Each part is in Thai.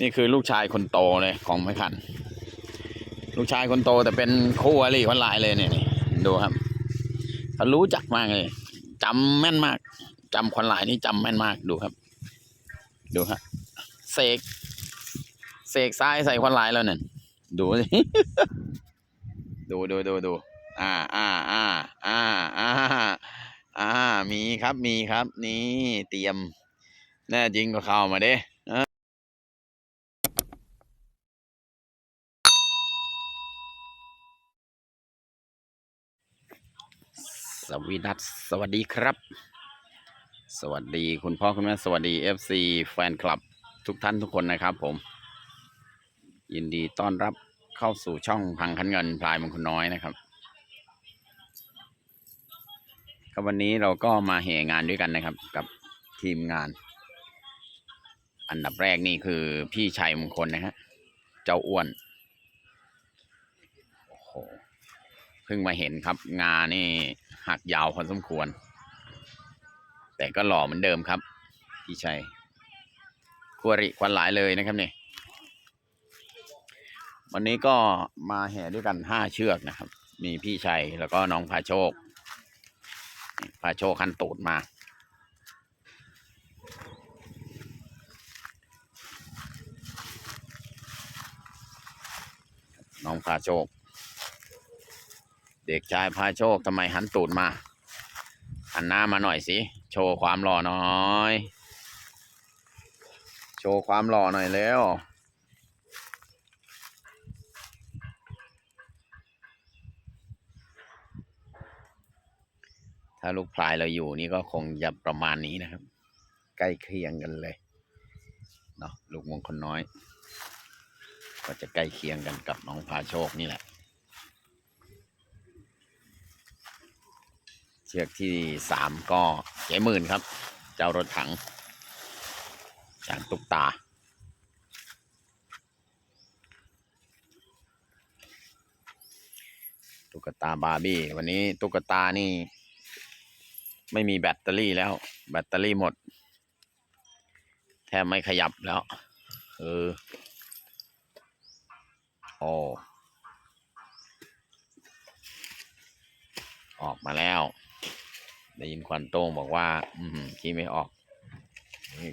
นี่คือลูกชายคนโตเลยของแม่ขัน ลูกชายคนโตแต่เป็นคู่อริคนลายเลยเนี่ยดูครับเขารู้จักมากเลยจำแม่นมากจำคนหลายนี่จำแม่นมากดูครับ ดูครับเสกเสกซ้ายใส่คนหลายแล้วเนี่ยดูสิดูดูดูดูอ่าอ่าอ่าอ่าอ่าอ่ามีครับมีครับ นี่เตรียมแน่จริงก็เข้ามาเด้เออส วีดัสสวัสดีครับ สวัสดีคุณพ่อคุณแม่สวัสดี FC แฟนคลับทุกท่านทุกคนนะครับผม ยินดีต้อนรับเข้าสู่ช่องพังคันเงินพลายมงคลน้อยนะครับครับวันนี้เราก็มาเหงานด้วยกันนะครับ กับทีมงาน อันดับแรกนี่คือพี่ชัยมงคลนะฮะเจ้าอ้วนโอ้โหเพิ่งมาเห็นครับงานนี่ หักยาวพอสมควร แต่ก็หล่อเหมือนเดิมครับ พี่ชัยคัวริควันหลายเลยนะครับนี่วันนี้ก็มาแห่ด้วยกันห้าเชือกนะครับ มีพี่ชัยแล้วก็น้องพาโชค พาโชคคันตูดมาน้องพาโชค เด็กชายพาโชคทำไมหันตูดมา หันหน้ามาหน่อยสิ โชว์ความหล่อหน่อย โชว์ความหล่อหน่อยเร็วถ้าลูกพลายเราอยู่นี่ก็คงจะประมาณนี้นะครับ ใกล้เคียงกันเลยเนาะลูกมงคลน้อย ก็จะใกล้เคียงกันกับน้องพาโชคนี่แหละ ชือกที่สามก็เจ๊หมื่นครับ เจ้ารถถังจางตุกตา ตุ๊กตาบาร์บี้ วันนี้ตุ๊กตานี่ ไม่มีแบตเตอรี่แล้ว แบตเตอรี่หมด แทบไม่ขยับแล้ว เออโอออกมาแล้ว ได้ยินควันโต้งบอกว่า อืมขี้ไม่ออก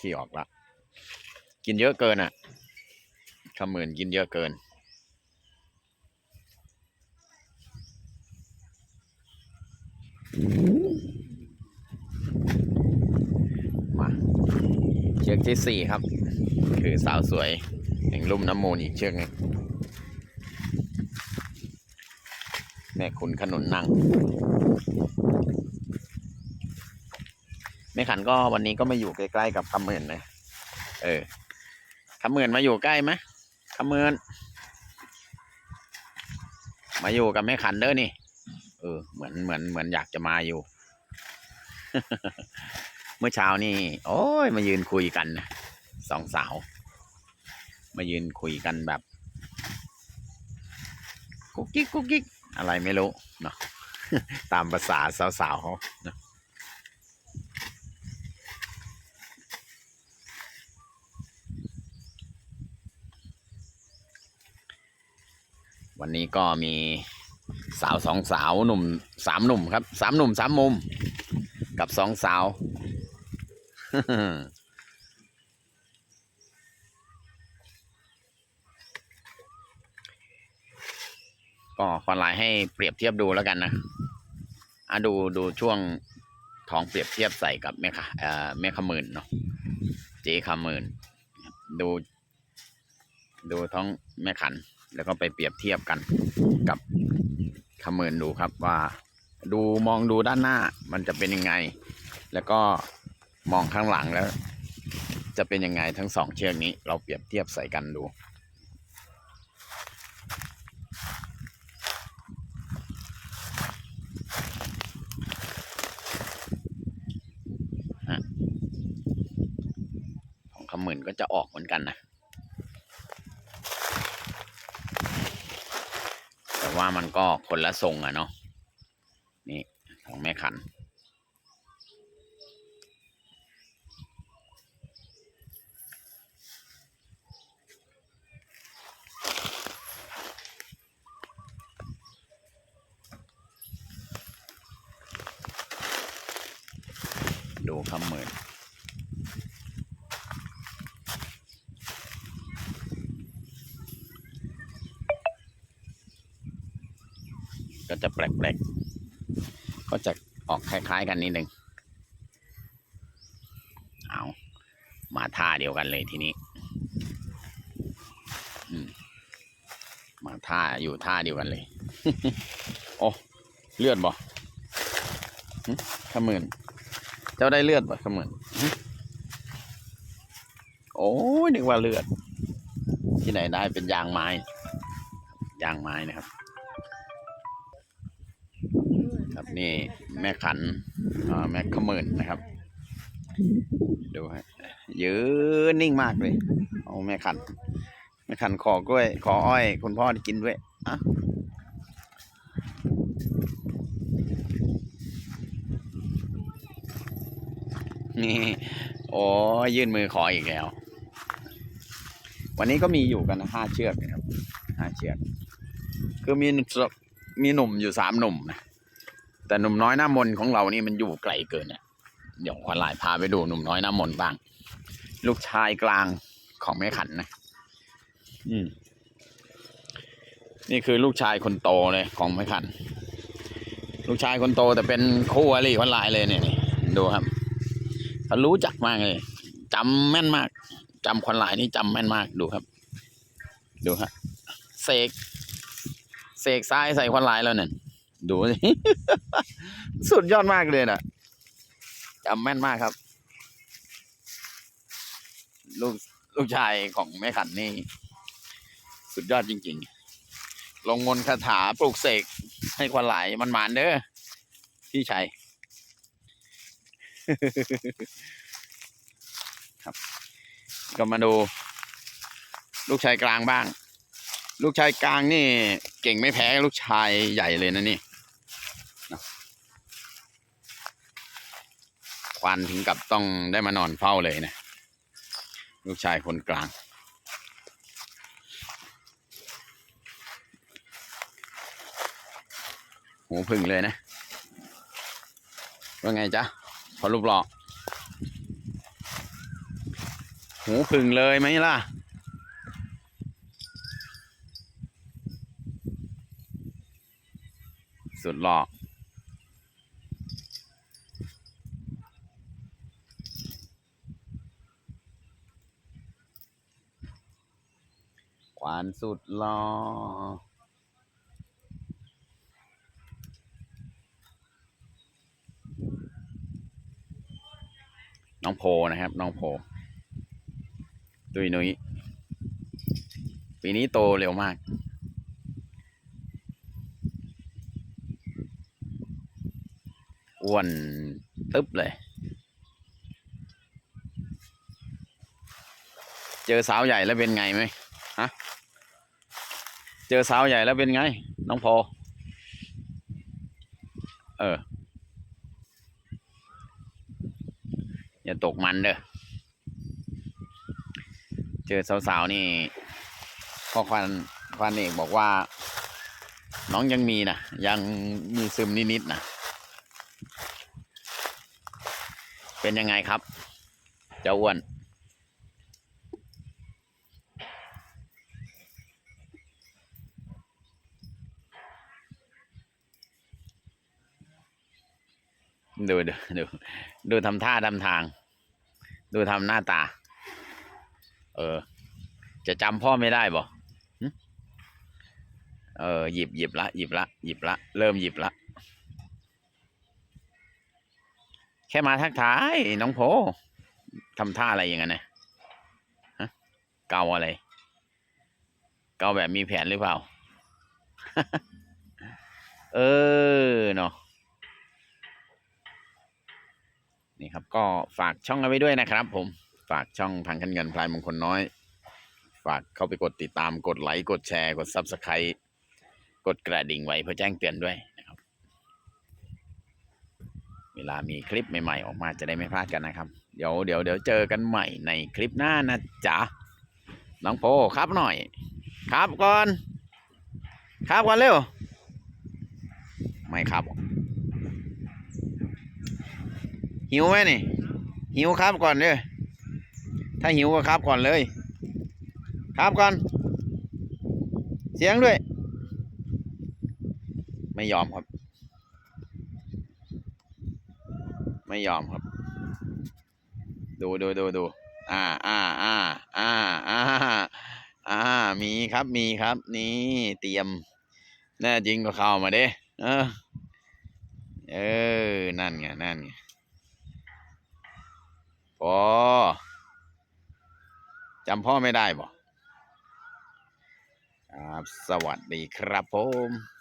ขี้ออกละ กินเยอะเกินอะขมื่นกินเยอะเกิน มา เชือกที่สี่ครับ คือสาวสวยแห่งลุ่มน้ำมูลอีกเชือกหนึงแม่คุณขนุนนั่ง แม่ขันก็วันนี้ก็มาอยู่ใกล้ๆกับคำเมือนเลยเออคำเมือนมาอยู่ใกล้ไหมคำเมือนมาอยู่กับแม่ขันเด้อนี่ เออ เหมือนเหมือนเหมือนอยากจะมาอยู่ เมื่อเช้านี่ โอ้ย มายืนคุยกันนะสองสาว มายืนคุยกันแบบกุ๊กกิ๊กกุ๊กกิ๊กอะไรไม่รู้เนาะตามภาษาสาวๆเขาเนาะ วันนี้ก็มีสาวสองสาวหนุ่มสามหนุ่มครับสามหนุ่มสามมุม กับสองสาว ก็คอนไลน์ให้เปรียบเทียบดูแล้วกันนะอะดูดูช่วงท้องเปรียบเทียบใส่กับแม่ค่ะเอ่อแม่ขมื่นเนาะเจ๊ขมื่นดู ดูท้องแม่ขัน แล้วก็ไปเปรียบเทียบกันกับขมื่นดูครับว่าดูมองดูด้านหน้ามันจะเป็นยังไง แล้วก็มองข้างหลังแล้ว จะเป็นยังไงทั้งสองเชือกนี้เราเปรียบเทียบใส่กันดูของคำหมื่นก็จะออกเหมือนกันนะ แต่ว่ามันก็คนละทรงอะเนาะนี่ของแม่ขัน ดูคำเหมือน ปลกๆ ก็จะออกคล้ายๆกันนิดนึง เอามาท่าเดียวกันเลยทีนี้มาท่าอยู่ท่าเดียวกันเลย โอ้ เลือดบ่ขมื่นเจ้าได้เลือดบ่ขมื่นโอ้ยนึกว่าเลือด ที่ไหนได้เป็นยางไม้ ยางไม้นะครับ นี่แม่ขันแม่ขมื่นนะครับ ดูฮะยืนนิ่งมากเลยเอาแม่ขัน แม่ขันขอกล้วย ขออ้อย คุณพ่อได้กินด้วยอะนี่โอ้ยยื่นมือขออีกแล้ว วันนี้ก็มีอยู่กันห้าเชือกนะครับห้าเชือก คือมีมีหนุ่มอยู่สามหนุ่มนะ แต่หนุ่มน้อยหน้ามนของเรานี่มันอยู่ไกลเกินเนี่ยเดี๋ยวขวัญหลายพาไปดูหนุ่มน้อยหน้ามนบ้าง ลูกชายกลางของแม่ขันนะอืม นี่คือลูกชายคนโตเลยของแม่ขัน ลูกชายคนโตแต่เป็นคู่อริขวัญหลายเลยเนี่ยดูครับเขารู้จักมากเลยจำแม่นมากจำขวัญหลายนี่จำแม่นมากดูครับ ดูฮะเสกเสกซ้ายใส่ขวัญหลายแล้วเนี่ย ดูสิสุดยอดมากเลยนะจำแม่นมากครับ ลูกลูกชายของแม่ขันนี่ สุดยอดจริง ๆ ลงมนคาถาปลูกเสก ให้ควันไหลมันหมานเด้อพี่ชัยครับ ก็มาดู ลูกชายกลางบ้าง ลูกชายกลางนี่ เก่งไม่แพ้ลูกชายใหญ่เลยนะนี่ ควันถึงกับต้องได้มานอนเฝ้าเลยนะ ลูกชายคนกลาง หูพึ่งเลยนะ ว่าไงจ๊ะพอรูปหล่อหูพึ่งเลยไหมล่ะสุดหล่อขานสุดหล่อน้องโพนะครับ น้องโพดุยนุ้ยปีนี้โตเร็วมาก อ้วนตึ๊บเลย เจอสาวใหญ่แล้วเป็นไงไหม เจอสาวใหญ่แล้วเป็นไง น้องพอ เออ อย่าตกมันเด้อ เจอสาวๆนี่พ่อควันควันเอกบอกว่า น้องยังมีนะ ยังมีซึมนิดๆนะ เป็นยังไงครับ เจ้าอ้วน ดูดูดูดูทำท่าทำทาง ดูทำหน้าตา เออ จะจำพ่อไม่ได้บ่เออหยิบหยิบละหยิบละหยิบละ เริ่มหยิบละ แค่มาทักทาย น้องโพทำท่าอะไรอย่างนั้นนะฮะเกาอะไร เกาแบบมีแผนหรือเปล่า เออเนาะ นี่ครับก็ฝากช่องเอาไว้ด้วยนะครับ ผมฝากช่องทางคันเงินพลายมงคลน้อย ฝากเข้าไปกดติดตามกดไลค์กดแชร์กด Subscribe กดกระดิ่งไว้เพื่อแจ้งเตือนด้วยนะครับ เวลามีคลิปใหม่ๆออกมาจะได้ไม่พลาดกันนะครับ เดี๋ยวเดี๋ยวเดี๋ยวเจอกันใหม่ในคลิปหน้านะจ๊ะน้องโพครับหน่อย ครับก่อน ครับก่อนเร็ว ไม่ครับ หิวไหมนี่ หิวครับก่อนเลยถ้าหิวก็ครับก่อนเลย ครับก่อน เสียงด้วย ไม่ยอมครับ ไม่ยอมครับ ดูดูดูดูอ่าอ่าอ่าอ่าอ่าอ่ามีครับมีครับ นี่เตรียมแน่จริงก็เข้ามาเด้เออเออ นั่นไง นั่นไง พอจำพ่อไม่ได้บ่ครับ สวัสดีครับผม